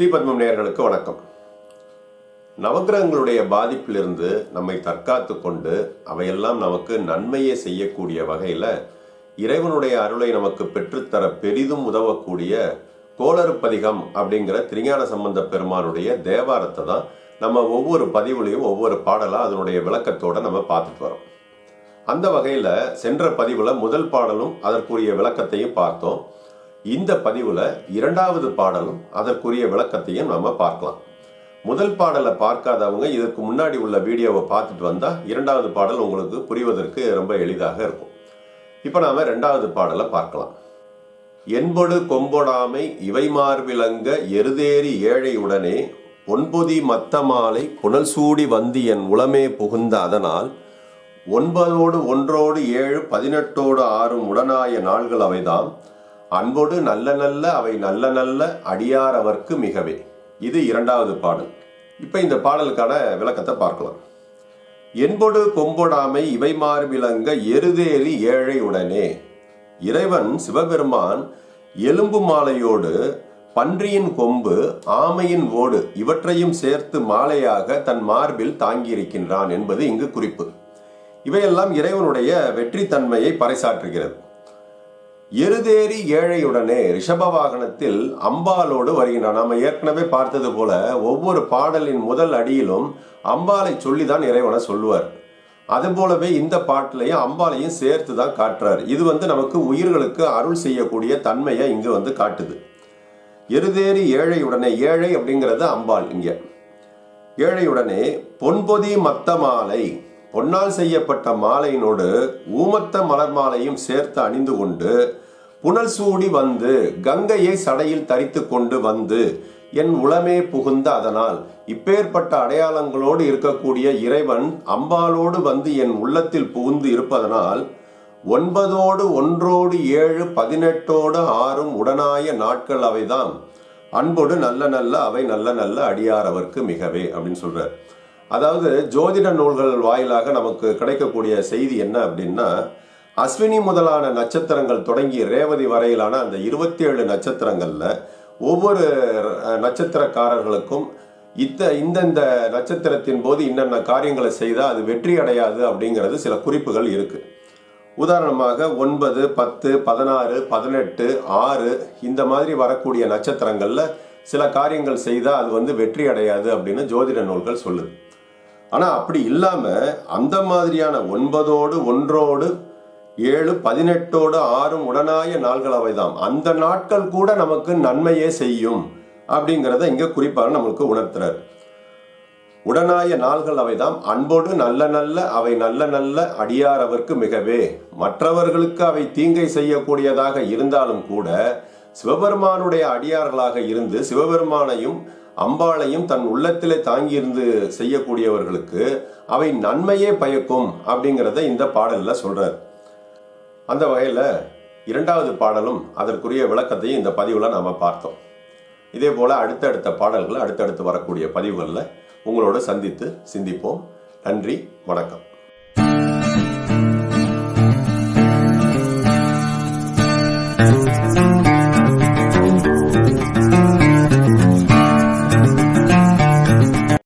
ஸ்ரீபத்மம் நேயர்களுக்கு வணக்கம். நவக்கிரகங்களுடைய பாதிப்பிலிருந்து நம்மை தற்காத்து கொண்டு அவையெல்லாம் நமக்கு நன்மையை செய்யக்கூடிய வகையில் இறைவனுடைய அருளை நமக்கு பெற்றுத்தர பெரிதும் உதவக்கூடிய கோளறுப்பதிகம் அப்படிங்கிற திருஞான சம்பந்த பெருமானுடைய தேவாரத்தை தான் நம்ம ஒவ்வொரு பதிவுலையும் ஒவ்வொரு பாடலாக அதனுடைய விளக்கத்தோட நம்ம பார்த்துட்டு வரோம். அந்த வகையில் சென்ற பதிவில் முதல் பாடலும் அதற்குரிய விளக்கத்தையும் பார்த்தோம். இந்த பதிவில் இரண்டாவது பாடலும் அதற்குரிய விளக்கத்தையும் நம்ம பார்க்கலாம். முதல் பாடலை பார்க்காதவங்க இதற்கு முன்னாடி உள்ள வீடியோவை பார்த்துட்டு வந்தால் இரண்டாவது பாடல் உங்களுக்கு புரிவதற்கு ரொம்ப எளிதாக இருக்கும். இப்போ நாம ரெண்டாவது பாடலை பார்க்கலாம். என்பொடு கொம்பொடாமை இவை மார்பிலங்க எருதேறி ஏழையுடனே ஒன்பொதி மத்த மாலை புனல் சூடி வந்து என் உளமே புகுந்த அதனால் ஒன்பதோடு ஒன்றோடு ஏழு பதினெட்டோடு ஆறும் உடனாய நாள்கள் அவைதாம். அன்போடு நல்ல நல்ல அவை நல்ல நல்ல அடியார் அவர்க்கு மிகவே. இது இரண்டாவது பாடல். இப்போ இந்த பாடலுக்கான விளக்கத்தை பார்க்கலாம். என்பொடு கொம்பொடாமை இவை மார்பிலங்க எருதேறி ஏழை உடனே. இறைவன் சிவபெருமான் எலும்பு மாலையோடு பன்றியின் கொம்பு ஆமையின் ஓடு இவற்றையும் சேர்த்து மாலையாக தன் மார்பில் தாங்கியிருக்கின்றான் என்பது இங்கு குறிப்பு. இவையெல்லாம் இறைவனுடைய வெற்றி தன்மையை பறைசாற்றுகிறது. எருதேறி ஏழையுடனே ரிஷப வாகனத்தில் அம்பாலோடு வருகின்றான். நம்ம ஏற்கனவே பார்த்தது போல ஒவ்வொரு பாடலின் முதல் அடியிலும் அம்பாலை சொல்லிதான் இறைவனை சொல்லுவார். அதுபோலவே இந்த பாட்டிலையும் அம்பாலையும் சேர்த்து தான் காட்டுறார். இது வந்து நமக்கு உயிர்களுக்கு அருள் செய்யக்கூடிய தன்மையை இங்கு வந்து காட்டுது. எருதேறி ஏழையுடனே ஏழை அப்படிங்கிறது அம்பாள் இங்க. ஏழையுடனே பொன்பொதி மத்த மாலை பொன்னால் செய்யப்பட்ட மாலையினோடு ஊமத்த மலர் மாலையும் சேர்த்து அணிந்து கொண்டு புனல் சூடி வந்து கங்கையை சடையில் தரித்து கொண்டு வந்து என் உளமே புகுந்த அதனால் இப்பேற்பட்ட அடையாளங்களோடு இருக்கக்கூடிய இறைவன் அம்பாலோடு வந்து என் உள்ளத்தில் புகுந்து இருப்பதனால் ஒன்பதோடு ஒன்றோடு ஏழு பதினெட்டோடு ஆறும் உடனாய நாட்கள் அவைதான் அன்போடு நல்ல நல்ல அவை நல்ல நல்ல அடியாரவர்க்கு மிகவே அப்படின்னு சொல்றார். அதாவது ஜோதிட நூல்கள் வாயிலாக நமக்கு கிடைக்கக்கூடிய செய்தி என்ன அப்படின்னா அஸ்வினி முதலான நட்சத்திரங்கள் தொடங்கி ரேவதி வரையிலான அந்த இருபத்தி ஏழு நட்சத்திரங்களில் ஒவ்வொரு நட்சத்திரக்காரர்களுக்கும் இத்த இந்தந்த நட்சத்திரத்தின் போது இன்னென்ன காரியங்களை செய்தால் அது வெற்றி அடையாது அப்படிங்கிறது சில குறிப்புகள் இருக்குது உதாரணமாக ஒன்பது பத்து பதினாறு பதினெட்டு ஆறு இந்த மாதிரி வரக்கூடிய நட்சத்திரங்களில் சில காரியங்கள் செய்தால் அது வந்து வெற்றி அடையாது அப்படின்னு ஜோதிட நூல்கள் சொல்லுது. ஆனால் அப்படி இல்லாமல் அந்த மாதிரியான ஒன்பதோடு ஒன்றோடு ஏழு பதினெட்டோடு ஆறும் உடனாய நாள்கள் அவைதாம். அந்த நாட்கள் கூட நமக்கு நன்மையே செய்யும் அப்படிங்கிறத இங்கே குறிப்பாக நம்மளுக்கு உணர்த்துறார். உடனாய நாள்கள் அவைதாம். அன்போடு நல்ல நல்ல அவை நல்ல நல்ல அடியார் அவர்க்கு மிகவே. மற்றவர்களுக்கு அவை தீங்கை செய்யக்கூடியதாக இருந்தாலும் கூட சிவபெருமானுடைய அடியார்களாக இருந்து சிவபெருமானையும் அம்பாளையும் தன் உள்ளத்திலே தாங்கியிருந்து செய்யக்கூடியவர்களுக்கு அவை நன்மையே பயக்கும் அப்படிங்கிறத இந்த பாடலில் சொல்கிறார் அந்த வகையில் இரண்டாவது பாடலும் அதற்குரிய விளக்கத்தையும் இந்த பதிவில் நாம் பார்த்தோம். இதே போல் அடுத்தடுத்த பாடல்கள் அடுத்தடுத்து வரக்கூடிய பதிவுகளில் உங்களோடு சந்தித்து சிந்திப்போம். நன்றி வணக்கம்.